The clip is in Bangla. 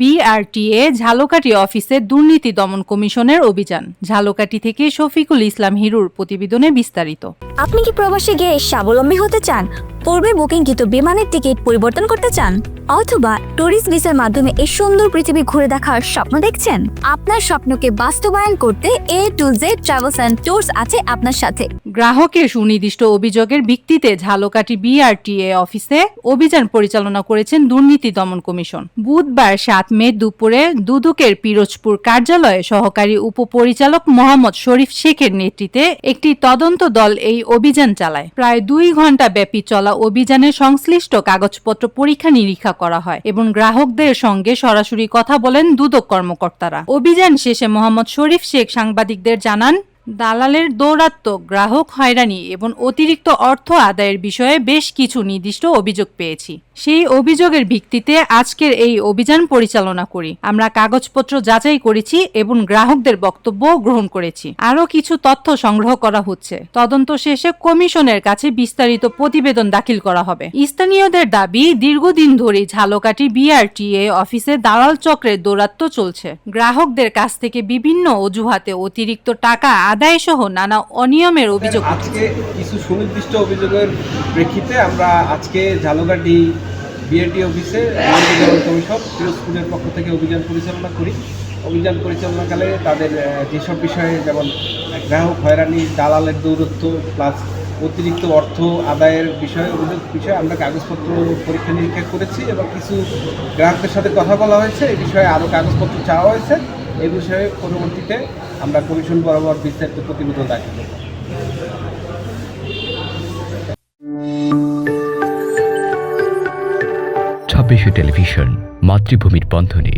বিআরটিএ ঝালকাঠি অফিসে দুর্নীতি দমন কমিশনের অভিযান। ঝালকাঠি থেকে শফিকুল ইসলাম হিরুর প্রতিবেদনে বিস্তারিত। আপনি কি প্রবাসে গিয়ে স্বাবলম্বী হতে চান? পূর্বে বুকিংকৃত বিমানের টিকিট পরিবর্তন করতে চান? অথবা ট্যুরিস্ট ভিসার মাধ্যমে এই সুন্দর পৃথিবী ঘুরে দেখার স্বপ্ন দেখছেন? আপনার স্বপ্নকে বাস্তবায়ন করতে A to Z travels and tours আছে আপনার সাথে। গ্রাহকের সুনির্দিষ্ট অভিযোগের ভিত্তিতে ঝালকাঠি বিআরটিএ অফিসে অভিযান পরিচালনা করেছেন দুর্নীতি দমন কমিশন। বুধবার সাত মে দুপুরে দুদুকের পিরোজপুর কার্যালয়ে সহকারী উপপরিচালক মোহাম্মদ শরীফ শেখের নেতৃত্বে একটি তদন্ত দল এই অভিযান চালায়। প্রায় দুই ঘণ্টা ব্যাপী চলা অভিযানে সংশ্লিষ্ট কাগজপত্র পরীক্ষা নিরীক্ষা করা হয় এবং গ্রাহকদের সঙ্গে সরাসরি কথা বলেন দুদক কর্মকর্তারা। অভিযান শেষে মোহাম্মদ শরীফ শেখ সাংবাদিকদের জানান দালালের দৌরাত্ম্য, গ্রাহক হয়রানি এবং অতিরিক্ত অর্থ আদায়ের বিষয়ে বেশ কিছু নির্দিষ্ট অভিযোগ পেয়েছি। সেই অভিযোগের ভিত্তিতে আজকের এই অভিযান পরিচালনা করি। আমরা কাগজপত্র যাচাই করেছি এবং গ্রাহকদের বক্তব্য গ্রহণ করেছি। আরও কিছু তথ্য সংগ্রহ করা হচ্ছে। তদন্ত শেষে কমিশনের কাছে বিস্তারিত প্রতিবেদন দাখিল করা হবে। স্থানীয়দের দাবি, দীর্ঘদিন ধরে ঝালকাঠি বিআরটিএ অফিসে দালাল চক্রের দৌরাত্ম্য চলছে। গ্রাহকদের কাছ থেকে বিভিন্ন অজুহাতে অতিরিক্ত টাকা আদায় সহ নানা অনিয়মের অভিযোগ আজকে কিছু সুনির্দিষ্ট অভিযোগের প্রেক্ষিতে আমরা আজকে ঝালকাঠি বিএডি অফিসে কমিশন পিরোজপুরের পক্ষ থেকে অভিযান পরিচালনা করি। অভিযান পরিচালনাকালে তাদের যেসব বিষয়ে যেমন গ্রাহক হয়রানি দালালের দৌরত্ব প্লাস অতিরিক্ত অর্থ আদায়ের বিষয়ে অভিযোগ বিষয়ে আমরা কাগজপত্র পরীক্ষা নিরীক্ষা করেছি এবং কিছু গ্রাহকদের সাথে কথা বলা হয়েছে। এই বিষয়ে আরও কাগজপত্র চাওয়া হয়েছে। এই বিষয়ে পরবর্তীতে আমরা কমিশন বরাবর বিস্তারিত প্রতিবেদন দাখিল করব। ছাব্বিশে টেলিভিশন মাতৃভূমির বন্ধনে।